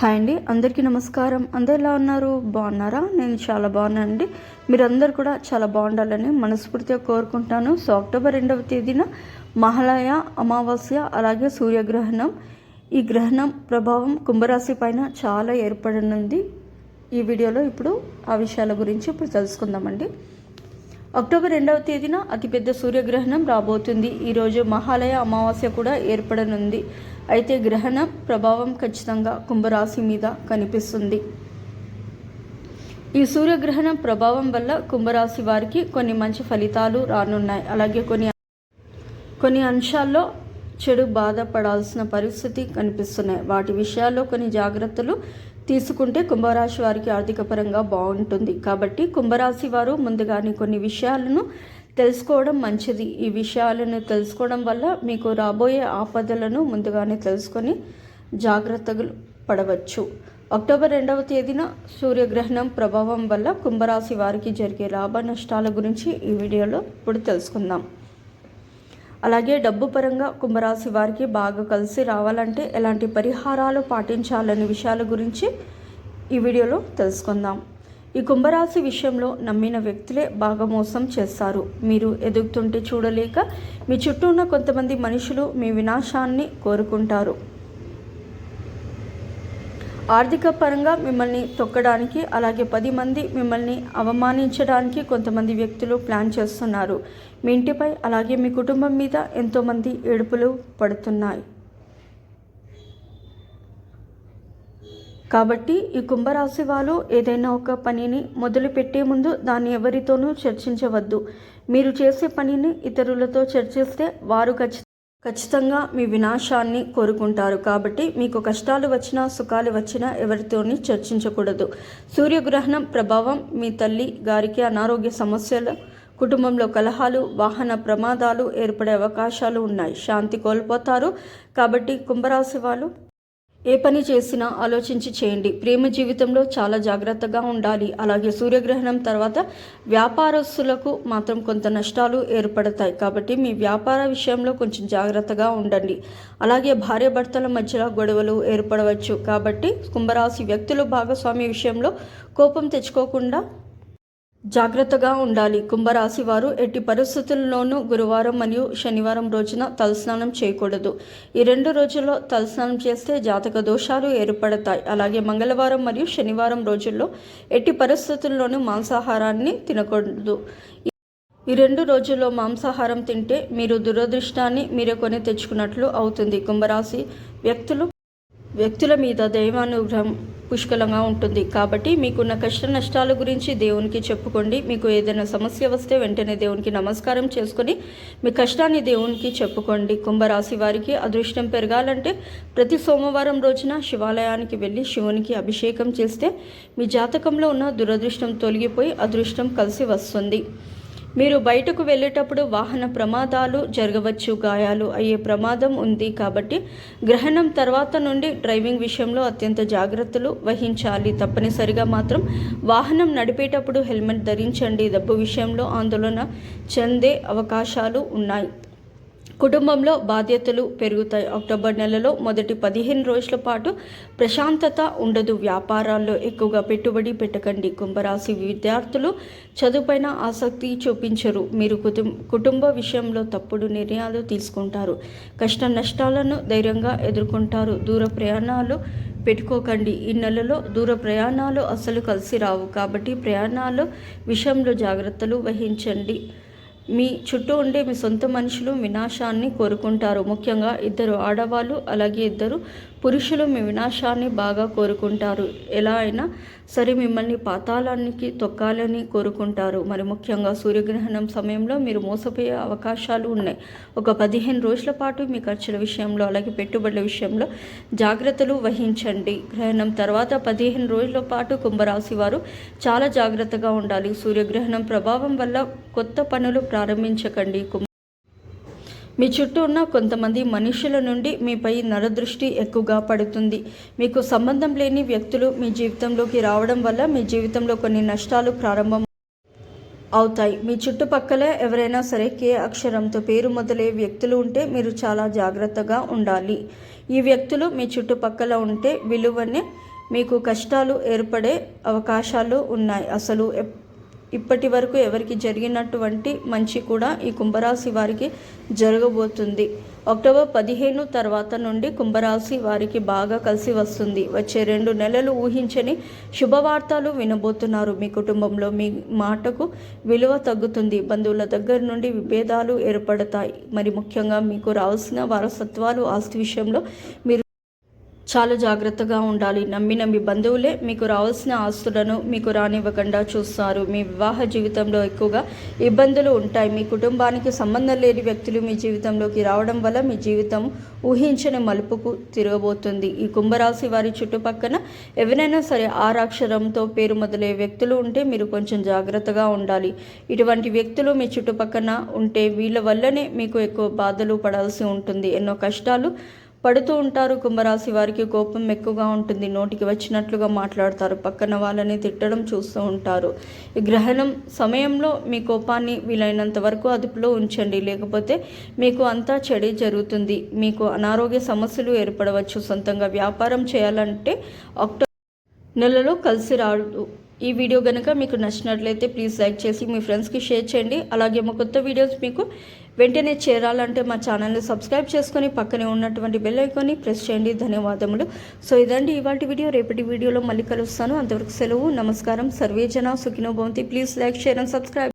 Hi అండి అందరికీ నమస్కారం. అందరు ఎలా ఉన్నారు? బాగున్నారా? నేను చాలా బాగున్నానండి. మీరందరూ కూడా చాలా బాగుండాలని మనస్ఫూర్తిగా కోరుకుంటాను. సో అక్టోబర్ రెండవ తేదీన మహాలయ అమావాస్య అలాగే సూర్యగ్రహణం. ఈ గ్రహణం ప్రభావం కుంభరాశి పైన చాలా ఏర్పడనుంది. ఈ వీడియోలో ఇప్పుడు ఆ విషయాల గురించి ఇప్పుడు తెలుసుకుందామండి. అక్టోబర్ రెండవ తేదీన అతిపెద్ద సూర్యగ్రహణం రాబోతుంది. ఈరోజు మహాలయ అమావాస్య కూడా ఏర్పడనుంది. అయితే గ్రహణం ప్రభావం ఖచ్చితంగా కుంభరాశి మీద కనిపిస్తుంది. ఈ సూర్యగ్రహణం ప్రభావం వల్ల కుంభరాశి వారికి కొన్ని మంచి ఫలితాలు రానున్నాయి. అలాగే కొన్ని కొన్ని అంశాల్లో చెడు బాధపడాల్సిన పరిస్థితి కనిపిస్తున్నాయి. వాటి విషయాల్లో కొన్ని జాగ్రత్తలు తీసుకుంటే కుంభరాశి వారికి ఆర్థిక పరంగా బాగుంటుంది. కాబట్టి కుంభరాశి వారు ముందుగానే కొన్ని విషయాలను తెలుసుకోవడం మంచిది. ఈ విషయాలను తెలుసుకోవడం వల్ల మీకు రాబోయే ఆపదలను ముందుగానే తెలుసుకొని జాగ్రత్తలు పడవచ్చు. అక్టోబర్ రెండవ తేదీన సూర్యగ్రహణం ప్రభావం వల్ల కుంభరాశి వారికి జరిగే లాభ నష్టాల గురించి ఈ వీడియోలో ఇప్పుడు తెలుసుకుందాం. అలాగే డబ్బు పరంగా కుంభరాశి వారికి బాగా కలిసి రావాలంటే ఎలాంటి పరిహారాలు పాటించాలనే విషయాల గురించి ఈ వీడియోలో తెలుసుకుందాం. ఈ కుంభరాశి విషయంలో నమ్మిన వ్యక్తులే బాగా మోసం చేస్తారు. మీరు ఎదుగుతుంటే చూడలేక మీ చుట్టూ ఉన్న కొంతమంది మనుషులు మీ వినాశాన్ని కోరుకుంటారు. ఆర్థిక పరంగా మిమ్మల్ని తొక్కడానికి అలాగే పది మంది మిమ్మల్ని అవమానించడానికి కొంతమంది వ్యక్తులు ప్లాన్ చేస్తున్నారు. మీ ఇంటిపై అలాగే మీ కుటుంబం మీద ఎంతోమంది ఏడుపులు పడుతున్నాయి. కాబట్టి ఈ కుంభరాశి వాళ్ళు ఏదైనా ఒక పనిని మొదలుపెట్టే ముందు దాన్ని ఎవరితోనూ చర్చించవద్దు. మీరు చేసే పనిని ఇతరులతో చర్చిస్తే వారు ఖచ్చితంగా ఖచ్చితంగా మీ వినాశాన్ని కోరుకుంటారు. కాబట్టి మీకు కష్టాలు వచ్చినా సుఖాలు వచ్చినా ఎవరితోని చర్చించకూడదు. సూర్యగ్రహణం ప్రభావం మీ తల్లి గారికి అనారోగ్య సమస్యలు కుటుంబంలో కలహాలు వాహన ప్రమాదాలు ఏర్పడే అవకాశాలు ఉన్నాయి. శాంతి కోల్పోతారు. కాబట్టి కుంభరాశి వాళ్ళు ఏ పని చేసినా ఆలోచించి చేయండి. ప్రేమ జీవితంలో చాలా జాగ్రత్తగా ఉండాలి. అలాగే సూర్యగ్రహణం తర్వాత వ్యాపారస్తులకు మాత్రం కొంత నష్టాలు ఏర్పడతాయి. కాబట్టి మీ వ్యాపార విషయంలో కొంచెం జాగ్రత్తగా ఉండండి. అలాగే భార్యాభర్తల మధ్యలో గొడవలు ఏర్పడవచ్చు. కాబట్టి కుంభరాశి వ్యక్తులు భాగస్వామి విషయంలో కోపం తెచ్చుకోకుండా జాగ్రత్తగా ఉండాలి. కుంభరాశి వారు ఎట్టి పరిస్థితుల్లోనూ గురువారం మరియు శనివారం రోజున తలస్నానం చేయకూడదు. ఈ రెండు రోజుల్లో తలస్నానం చేస్తే జాతక దోషాలు ఏర్పడతాయి. అలాగే మంగళవారం మరియు శనివారం రోజుల్లో ఎట్టి పరిస్థితుల్లోనూ మాంసాహారాన్ని తినకూడదు. ఈ రెండు రోజుల్లో మాంసాహారం తింటే మీరు దురదృష్టాన్ని మీరే కొని తెచ్చుకున్నట్లు అవుతుంది. కుంభరాశి వ్యక్తులు వ్యక్తుల మీద దైవానుగ్రహం పుష్కలంగా ఉంటుంది. కాబట్టి మీకున్న కష్ట నష్టాల గురించి దేవునికి చెప్పుకోండి. మీకు ఏదైనా సమస్య వస్తే వెంటనే దేవునికి నమస్కారం చేసుకొని మీ కష్టాన్ని దేవునికి చెప్పుకోండి. కుంభరాశి వారికి అదృష్టం పెరగాలంటే ప్రతి సోమవారం రోజున శివాలయానికి వెళ్ళి శివునికి అభిషేకం చేస్తే మీ జాతకంలో ఉన్న దురదృష్టం తొలగిపోయి అదృష్టం కలిసి వస్తుంది. మీరు బయటకు వెళ్ళేటప్పుడు వాహన ప్రమాదాలు జరగవచ్చు గాయాలు అయ్యే ప్రమాదం ఉంది కాబట్టి గ్రహణం తర్వాత నుండి డ్రైవింగ్ విషయంలో అత్యంత జాగ్రత్తలు వహించాలి. తప్పనిసరిగా మాత్రం వాహనం నడిపేటప్పుడు హెల్మెట్ ధరించండి. డబ్బు విషయంలో ఆందోళన చెందే అవకాశాలు ఉన్నాయి. కుటుంబంలో బాధ్యతలు పెరుగుతాయి. అక్టోబర్ నెలలో మొదటి పదిహేను రోజుల పాటు ప్రశాంతత ఉండదు. వ్యాపారాల్లో ఎక్కువగా పెట్టుబడి పెట్టకండి. కుంభరాశి విద్యార్థులు చదువుపైన ఆసక్తి చూపించరు. మీరు కుటుంబ విషయంలో తప్పుడు నిర్ణయాలు తీసుకుంటారు. కష్ట నష్టాలను ధైర్యంగా ఎదుర్కొంటారు. దూర ప్రయాణాలు పెట్టుకోకండి. ఈ నెలలో దూర ప్రయాణాలు అసలు కలిసి రావు. కాబట్టి ప్రయాణాలు విషయంలో జాగ్రత్తలు వహించండి. మీ చుట్టూ ఉండే మీ సొంత మనుషులు వినాశాన్ని కోరుకుంటారు. ముఖ్యంగా ఇద్దరు ఆడవాళ్ళు అలాగే ఇద్దరు పురుషులు మీ వినాశాన్ని బాగా కోరుకుంటారు. ఎలా అయినా సరే మిమ్మల్ని పాతాళానికి తొక్కాలని కోరుకుంటారు. మరి ముఖ్యంగా సూర్యగ్రహణం సమయంలో మీరు మోసపోయే అవకాశాలు ఉన్నాయి. ఒక పదిహేను రోజుల పాటు మీ ఖర్చుల విషయంలో అలాగే పెట్టుబడుల విషయంలో జాగ్రత్తలు వహించండి. గ్రహణం తర్వాత పదిహేను రోజుల పాటు కుంభరాశి వారు చాలా జాగ్రత్తగా ఉండాలి. సూర్యగ్రహణం ప్రభావం వల్ల కొత్త పనులు ప్రారంభించకండి. మీ చుట్టూ ఉన్న కొంతమంది మనుషుల నుండి మీపై నరదృష్టి ఎక్కువగా పడుతుంది. మీకు సంబంధం లేని వ్యక్తులు మీ జీవితంలోకి రావడం వల్ల మీ జీవితంలో కొన్ని నష్టాలు ప్రారంభం అవుతాయి. మీ చుట్టుపక్కల ఎవరైనా సరే కే అక్షరంతో పేరు మొదలే వ్యక్తులు ఉంటే మీరు చాలా జాగ్రత్తగా ఉండాలి. ఈ వ్యక్తులు మీ చుట్టుపక్కల ఉంటే విలువనే మీకు కష్టాలు ఏర్పడే అవకాశాలు ఉన్నాయి. అసలు ఎప్- ఇప్పటి వరకు ఎవరికి జరిగినటువంటి మంచి కూడా ఈ కుంభరాశి వారికి జరగబోతుంది. అక్టోబర్ పదిహేను తర్వాత నుండి కుంభరాశి వారికి బాగా కలిసి వస్తుంది. వచ్చే రెండు నెలలు ఊహించని శుభవార్తలు వినబోతున్నారు. మీ కుటుంబంలో మీ మాటకు విలువ తగ్గుతుంది. బంధువుల దగ్గర నుండి విభేదాలు ఏర్పడతాయి. మరి ముఖ్యంగా మీకు రావాల్సిన వారసత్వాలు ఆస్తి విషయంలో మీరు చాలా జాగ్రత్తగా ఉండాలి. నమ్మిన మీ బంధువులే మీకు రావాల్సిన ఆస్తులను మీకు రానివ్వకుండా చూస్తారు. మీ వివాహ జీవితంలో ఎక్కువగా ఇబ్బందులు ఉంటాయి. మీ కుటుంబానికి సంబంధం లేని వ్యక్తులు మీ జీవితంలోకి రావడం వల్ల మీ జీవితం ఊహించని మలుపుకు తిరగబోతుంది. ఈ కుంభరాశి వారి చుట్టుపక్కన ఎవరైనా సరే ఆరాక్షరంతో పేరు మొదలయ్యే వ్యక్తులు ఉంటే మీరు కొంచెం జాగ్రత్తగా ఉండాలి. ఇటువంటి వ్యక్తులు మీ చుట్టుపక్కన ఉంటే వీళ్ళ వల్లనే మీకు ఎక్కువ బాధలు పడాల్సి ఉంటుంది. ఎన్నో కష్టాలు పడుతూ ఉంటారు. కుంభరాశి వారికి కోపం ఎక్కువగా ఉంటుంది. నోటికి వచ్చినట్లుగా మాట్లాడతారు. పక్కన వాళ్ళని తిట్టడం చూస్తూ ఉంటారు. ఈ గ్రహణం సమయంలో మీ కోపాన్ని వీలైనంత వరకు అదుపులో ఉంచండి. లేకపోతే మీకు అంతా చెడే జరుగుతుంది. మీకు అనారోగ్య సమస్యలు ఏర్పడవచ్చు. సొంతంగా వ్యాపారం చేయాలంటే అక్టోబర్ నెలలో కలిసి రాదు ఈ వీడియో కనుక మీకు నచ్చినట్లయితే ప్లీజ్ లైక్ చేసి మీ ఫ్రెండ్స్కి షేర్ చేయండి. అలాగే మా కొత్త వీడియోస్ మీకు వెంటనే చేరాలంటే మా ఛానల్ని సబ్స్క్రైబ్ చేసుకొని పక్కనే ఉన్నటువంటి బెల్ ఐకాన్ని ప్రెస్ చేయండి. ధన్యవాదములు. సో ఇదండి ఇవాటి వీడియో రేపటి వీడియోలో మళ్ళీ కలుస్తాను. అంతవరకు సెలవు నమస్కారం. సర్వేజన సుఖినో భవంతి. Please like share and subscribe